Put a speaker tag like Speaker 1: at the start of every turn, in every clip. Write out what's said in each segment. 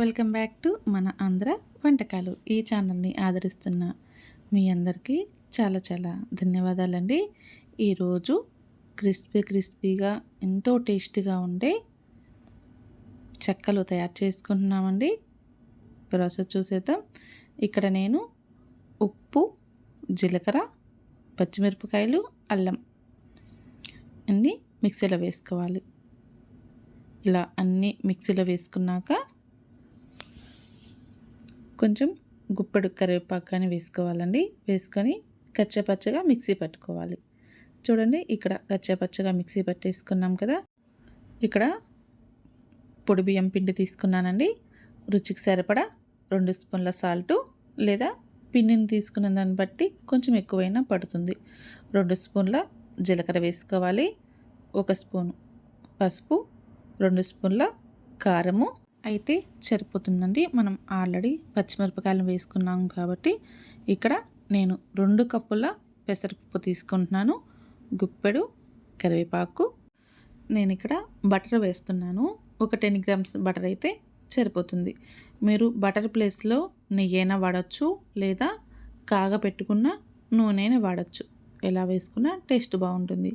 Speaker 1: Welcome back to మన ఆంధ్ర వంటకాలు. ఈ ఛానల్ని ఆదరిస్తున్న మీ అందరికీ చాలా చాలా ధన్యవాదాలండి. ఈరోజు క్రిస్పీ క్రిస్పీగా ఎంతో టేస్టీగా ఉండే చెక్కలు తయారు చేసుకుంటున్నామండి. ప్రాసెస్ చూసేద్దాం. ఇక్కడ నేను ఉప్పు జీలకర్ర పచ్చిమిరపకాయలు అల్లం అన్నీ మిక్సీలో వేసుకోవాలి. ఇలా అన్నీ మిక్సీలో వేసుకున్నాక కొంచెం గుప్పెడు కరివేపాకు కానీ వేసుకోవాలండి. వేసుకొని కచ్చపచ్చగా మిక్సీ పట్టుకోవాలి. చూడండి ఇక్కడ కచ్చపచ్చగా మిక్సీ పట్టేసుకున్నాం కదా. ఇక్కడ పొడి బియ్యం పిండి తీసుకున్నానండి. రుచికి సరిపడా రెండు స్పూన్ల సాల్టు లేదా పిండిని తీసుకున్న దాన్ని బట్టి కొంచెం ఎక్కువైనా పడుతుంది. రెండు స్పూన్ల జీలకర్ర వేసుకోవాలి. ఒక స్పూన్ పసుపు రెండు స్పూన్ల కారము అయితే సరిపోతుందండి. మనం ఆల్రెడీ పచ్చిమిరపకాయలు వేసుకున్నాం కాబట్టి ఇక్కడ నేను రెండు కప్పుల పెసరపప్పు తీసుకుంటున్నాను గుప్పెడు కరివేపాకు. నేను ఇక్కడ బటర్ వేస్తున్నాను. ఒక టెన్ గ్రామ్స్ బటర్ అయితే సరిపోతుంది. మీరు బటర్ ప్లేస్లో నెయ్యైనా వాడచ్చు లేదా కాగపెట్టుకున్న నూనెనే వాడచ్చు. ఎలా వేసుకున్నా టేస్ట్ బాగుంటుంది.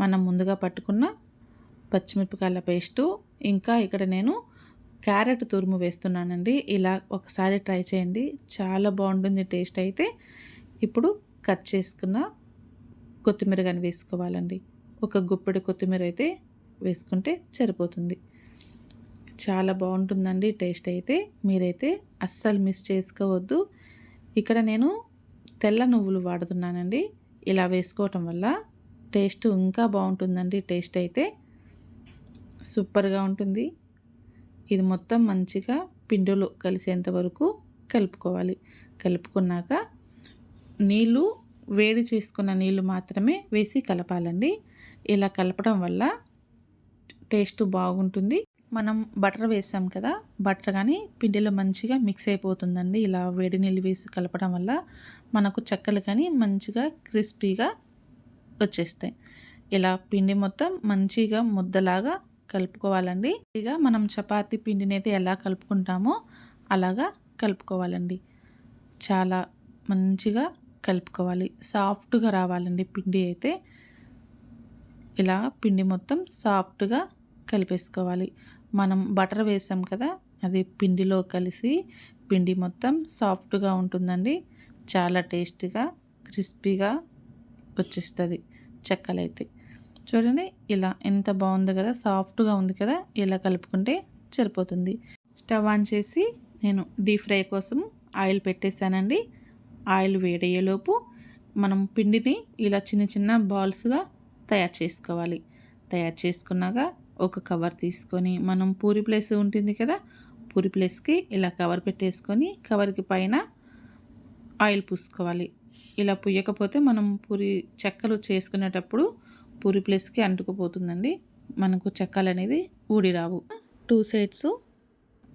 Speaker 1: మనం ముందుగా పట్టుకున్న పచ్చిమిరపకాయల పేస్టు ఇంకా ఇక్కడ నేను క్యారెట్ తురుము వేస్తున్నానండి. ఇలా ఒకసారి ట్రై చేయండి. చాలా బాగుంటుంది టేస్ట్ అయితే. ఇప్పుడు కట్ చేసుకున్న కొత్తిమీర కానీ వేసుకోవాలండి. ఒక గుప్పెడు కొత్తిమీర అయితే వేసుకుంటే సరిపోతుంది. చాలా బాగుంటుందండి టేస్ట్ అయితే. మీరైతే అస్సలు మిస్ చేసుకోవద్దు. ఇక్కడ నేను తెల్ల నువ్వులు వాడుతున్నానండి. ఇలా వేసుకోవటం వల్ల టేస్ట్ ఇంకా బాగుంటుందండి టేస్ట్ అయితే. సూపర్గా ఉంటుంది. ఇది మొత్తం మంచిగా పిండిలో కలిసేంత వరకు కలుపుకోవాలి. కలుపుకున్నాక నీళ్ళు వేడి చేసుకున్న నీళ్ళు మాత్రమే వేసి కలపాలండి. ఇలా కలపడం వల్ల టేస్ట్ బాగుంటుంది. మనం బటర్ వేసాం కదా బటర్ కానీ పిండిలో మంచిగా మిక్స్ అయిపోతుందండి. ఇలా వేడి నీళ్ళు వేసి కలపడం వల్ల మనకు చెక్కలు కానీ మంచిగా క్రిస్పీగా వచ్చేస్తాయి. ఇలా పిండి మొత్తం మంచిగా ముద్దలాగా కలుపుకోవాలండి. ఇక మనం చపాతీ పిండిని అయితే ఎలా కలుపుకుంటామో అలాగా కలుపుకోవాలండి. చాలా మంచిగా కలుపుకోవాలి. సాఫ్ట్గా రావాలండి పిండి అయితే. ఇలా పిండి మొత్తం సాఫ్ట్గా కలిపేసుకోవాలి. మనం బటర్ వేసాం కదా అది పిండిలో కలిసి పిండి మొత్తం సాఫ్ట్గా ఉంటుందండి. చాలా టేస్టీగా క్రిస్పీగా వచ్చేస్తుంది చెక్కలైతే. చూడండి ఇలా ఎంత బాగుంది కదా సాఫ్ట్గా ఉంది కదా ఇలా కలుపుకుంటే సరిపోతుంది. స్టవ్ ఆన్ చేసి నేను డీప్ ఫ్రై కోసం ఆయిల్ పెట్టేశానండి. ఆయిల్ వేడయ్యేలోపు మనం పిండిని ఇలా చిన్న చిన్న బాల్స్గా తయారు చేసుకోవాలి. తయారు చేసుకున్నాక ఒక కవర్ తీసుకొని మనం పూరి ప్లేస్ ఉంటుంది కదా పూరి ప్లేస్కి ఇలా కవర్ పెట్టేసుకొని కవర్కి పైన ఆయిల్ పూసుకోవాలి. ఇలా పుయ్యకపోతే మనం పూరి చెక్కలు చేసుకునేటప్పుడు పూరి ప్లేస్కి అంటుకుపోతుందండి. మనకు చెక్కలు అనేది ఊడిరావు టూ సైడ్స్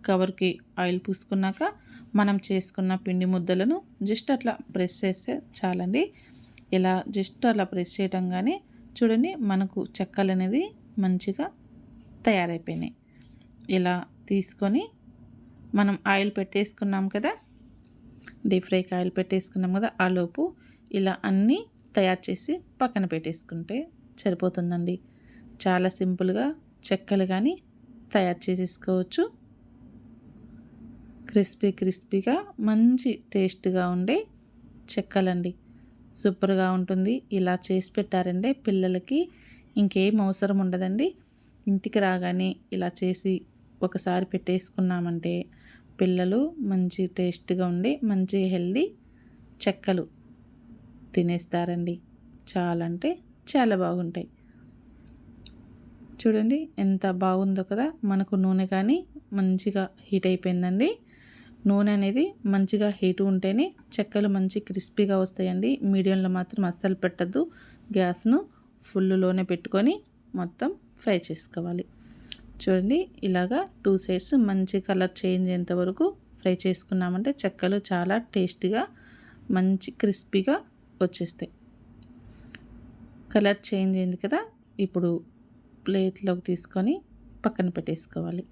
Speaker 1: కవర్కి ఆయిల్ పూసుకున్నాక మనం చేసుకున్న పిండి ముద్దలను జస్ట్ అట్లా ప్రెస్ చేస్తే చాలండి. ఇలా జస్ట్ అలా ప్రెస్ చేయటంగానే చూడండి మనకు చెక్కలు అనేది మంచిగా తయారైపోయినాయి. ఇలా తీసుకొని మనం ఆయిల్ పెట్టేసుకున్నాం కదా డీప్ ఫ్రైకి ఆయిల్ పెట్టేసుకున్నాం కదా ఆ లోపు ఇలా అన్నీ తయారు చేసి పక్కన పెట్టేసుకుంటే సరిపోతుందండి. చాలా సింపుల్గా చెక్కలు కానీ తయారు చేసేసుకోవచ్చు. క్రిస్పీ క్రిస్పీగా మంచి టేస్ట్గా ఉండే చెక్కలండి. సూపర్గా ఉంటుంది. ఇలా చేసి పెట్టారంటే పిల్లలకి ఇంకేం అవసరం ఉండదండి. ఇంటికి రాగానే ఇలా చేసి ఒకసారి పెట్టేసుకున్నామంటే పిల్లలు మంచి టేస్ట్గా ఉండి మంచి హెల్దీ చెక్కలు తినేస్తారండి. చాలా అంటే చాలా బాగుంటాయి. చూడండి ఎంత బాగుందో కదా. మనకు నూనె కానీ మంచిగా హీట్ అయిపోయిందండి. నూనె అనేది మంచిగా హీట్ ఉంటేనే చెక్కలు మంచి క్రిస్పీగా వస్తాయండి. మీడియంలో మాత్రం అస్సలు పెట్టద్దు. గ్యాస్ను ఫుల్లోనే పెట్టుకొని మొత్తం ఫ్రై చేసుకోవాలి. చూడండి ఇలాగా టూ సైడ్స్ మంచి కలర్ చేంజ్ అయ్యేంత వరకు ఫ్రై చేసుకున్నామంటే చెక్కలు చాలా టేస్టీగా మంచి క్రిస్పీగా వచ్చేస్తాయి. కలర్ చేంజ్ అయింది కదా ఇప్పుడు ప్లేట్లోకి తీసుకొని పక్కన పెట్టేసుకోవాలి.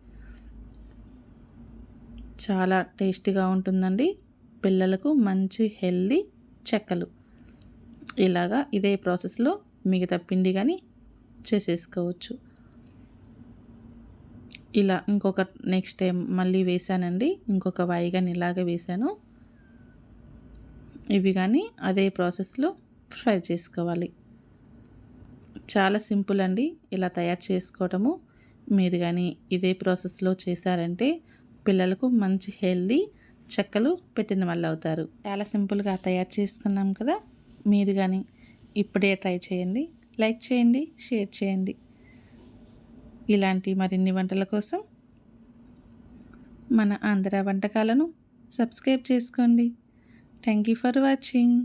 Speaker 1: చాలా టేస్టీగా ఉంటుందండి. పిల్లలకు మంచి హెల్దీ చెక్కలు. ఇలాగా ఇదే ప్రాసెస్లో మిగతా పిండి కానీ చేసేసుకోవచ్చు. ఇలా ఇంకొక నెక్స్ట్ టైం మళ్ళీ వేసానండి. ఇంకొక వాయిగాని ఇలాగే వేసాను. ఇవి కానీ అదే ప్రాసెస్లో ఫ్రై చేసుకోవాలి. చాలా సింపుల్ అండి. ఇలా తయారు చేసుకోవటము. మీరు కానీ ఇదే ప్రాసెస్లో చేశారంటే పిల్లలకు మంచి హెల్దీ చెక్కలు పెట్టిన వాళ్ళు అవుతారు. చాలా సింపుల్గా తయారు చేసుకున్నాం కదా. మీరు కానీ ఇప్పుడే ట్రై చేయండి. లైక్ చేయండి షేర్ చేయండి. ఇలాంటి మరిన్ని వంటల కోసం మన ఆంధ్ర వంటకాలను సబ్స్క్రైబ్ చేసుకోండి. Thank you for watching.